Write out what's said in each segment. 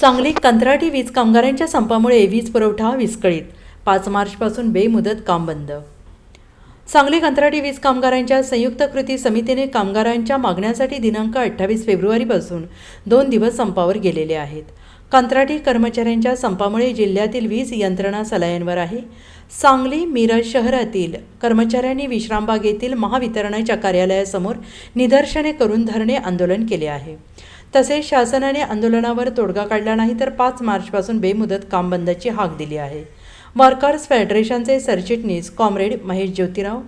सांगली कंत्राटी वीज कामगारांच्या संपामुळे वीज पुरवठा विस्कळीत. पाच मार्चपासून बेमुदत काम बंद सांगली कंत्राटी वीज कामगारांच्या संयुक्त कृती समितीने कामगारांच्या मागण्यासाठी दिनांक अठ्ठावीस फेब्रुवारीपासून दोन दिवस संपावर गेलेले आहेत. कंत्राटी कर्मचाऱ्यांच्या संपामुळे जिल्ह्यातील वीज यंत्रणा सलायांवर आहे. सांगली मिरज शहरातील कर्मचाऱ्यांनी विश्रामबाग येथील महावितरणाच्या कार्यालयासमोर निदर्शने करून धरणे आंदोलन केले आहे. तसेच शासनाने आंदोलनावर तोडगा काढला नाही तर पाच मार्चपासून बेमुदत काम बंदची हाक दिली आहे. वर्कर्स फेडरेशनचे सरचिटणीस कॉम्रेड महेश ज्योतिराव.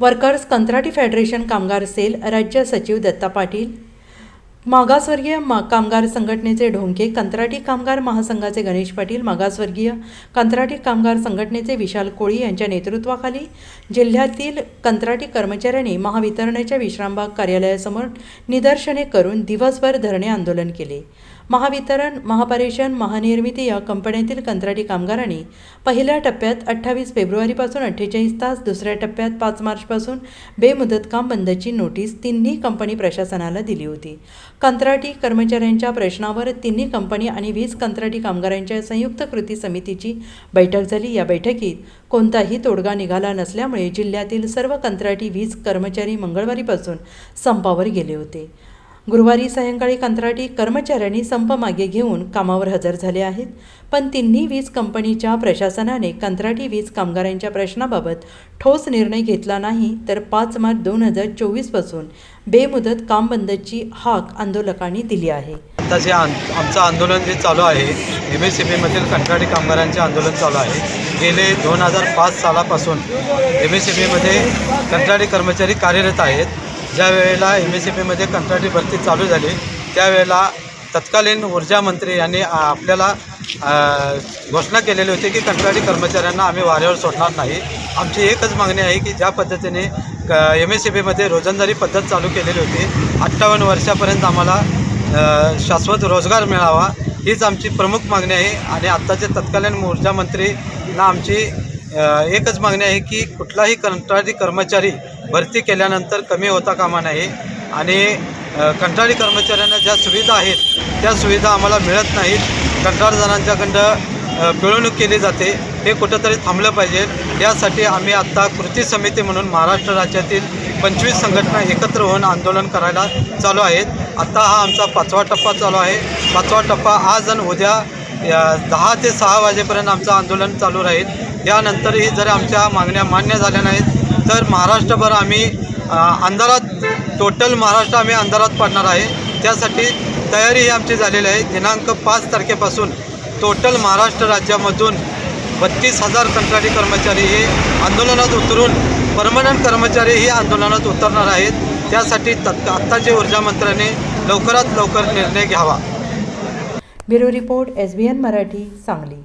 वर्कर्स कंत्राटी फेडरेशन कामगार सेल राज्य सचिव दत्ता पाटील. मागासवर्गीय मा कामगार संघटनेचे ढोंके कंत्राटी कामगार महासंघाचे गणेश पाटील मागासवर्गीय कंत्राटी कामगार संघटनेचे विशाल कोळी यांच्या नेतृत्वाखाली जिल्ह्यातील कंत्राटी कर्मचाऱ्यांनी महावितरणाच्या विश्रामबाग कार्यालयासमोर निदर्शने करून दिवसभर धरणे आंदोलन केले. महावितरण महापारेषण महानिर्मिती या कंपन्यातील कंत्राटी कामगारांनी पहिल्या टप्प्यात अठ्ठावीस फेब्रुवारीपासून अठ्ठेचाळीस तास दुसऱ्या टप्प्यात पाच मार्चपासून बेमुदत काम बंदची नोटीस तिन्ही कंपनी प्रशासनाला दिली होती. कंत्राटी कर्मचाऱ्यांच्या प्रश्नावर तिन्ही कंपनी आणि वीज कंत्राटी कामगारांच्या संयुक्त कृती समितीची बैठक झाली. या बैठकीत कोणताही तोडगा निघाला नसल्यामुळे जिल्ह्यातील सर्व कंत्राटी वीज कर्मचारी मंगळवारीपासून संपावर गेले होते. गुरुवारी सायंकाळी कंत्राटी कर्मचाऱ्यांनी संप मागे घेऊन कामावर हजर झाले आहेत. पण तिन्ही वीज कंपनीच्या प्रशासनाने कंत्राटी वीज कामगारांच्या प्रश्नाबाबत ठोस निर्णय घेतला नाही तर पाच मार्च दोन हजार चोवीसपासून बेमुदत काम बंदची हाक आंदोलकांनी दिली आहे. आता जे आमचं आंदोलन जे चालू आहे एम एस एम बीमधील कंत्राटी कामगारांचे आंदोलन चालू आहे. गेले दोन हजार पाच सालापासून एम एस सी बीमध्ये कंत्राटी कर्मचारी कार्यरत आहेत. ज्या वेळेला एम एस सी बीमध्ये कंत्राटी भरती चालू झाली त्यावेळेला तत्कालीन ऊर्जा मंत्री यांनी आपल्याला घोषणा केलेली होती की कंत्राटी कर्मचाऱ्यांना आम्ही वाऱ्यावर सोडणार नाही. आमची एकच मागणी आहे की ज्या पद्धतीने क एम एस सी बीमध्ये रोजंदारी पद्धत चालू केलेली होती अठ्ठावन्न वर्षापर्यंत आम्हाला शाश्वत रोजगार मिळावा हीच आमची प्रमुख मागणी आहे. आणि आत्ताचे तत्कालीन ऊर्जा मंत्रींना आमची एकच मागणी आहे की कुठलाही कंत्राटी कर्मचारी भरती केल्यानंतर कमी होता कामा नाही. आणि कंत्राटी कर्मचाऱ्यांना ज्या सुविधा आहेत त्या सुविधा आम्हाला मिळत नाहीत. कंत्राटदारांच्याकडं पिळवणूक केली जाते. हे कुठंतरी थांबलं पाहिजे. यासाठी आम्ही आत्ता कृती समिती म्हणून महाराष्ट्र राज्यातील पंचवीस संघटना एकत्र होऊन आंदोलन करायला चालू आहेत. आत्ता हा आमचा पाचवा टप्पा चालू आहे. पाचवा टप्पा आज आणि उद्या या दहा ते सहा वाजेपर्यंत आमचं आंदोलन चालू राहील. यानंतरही जर आमच्या मागण्या मान्य झाल्या नाहीत तर महाराष्ट्रभर आम्ही अंधारात टोटल महाराष्ट्र आम्ही अंधारात पडणार आहे. त्यासाठी तयारी ही आमची झालेली आहे. दिनांक पाच तारखेपासून टोटल महाराष्ट्र राज्यामधून बत्तीस हजार कंत्राटी कर्मचारी हे आंदोलनात उतरून परमनंट कर्मचारी हे आंदोलनात उतरणार आहेत. त्यासाठी तत् आत्ताचे ऊर्जामंत्र्यांनी लवकरात लवकर निर्णय घ्यावा. Bureau report S B N Marathi Sangli.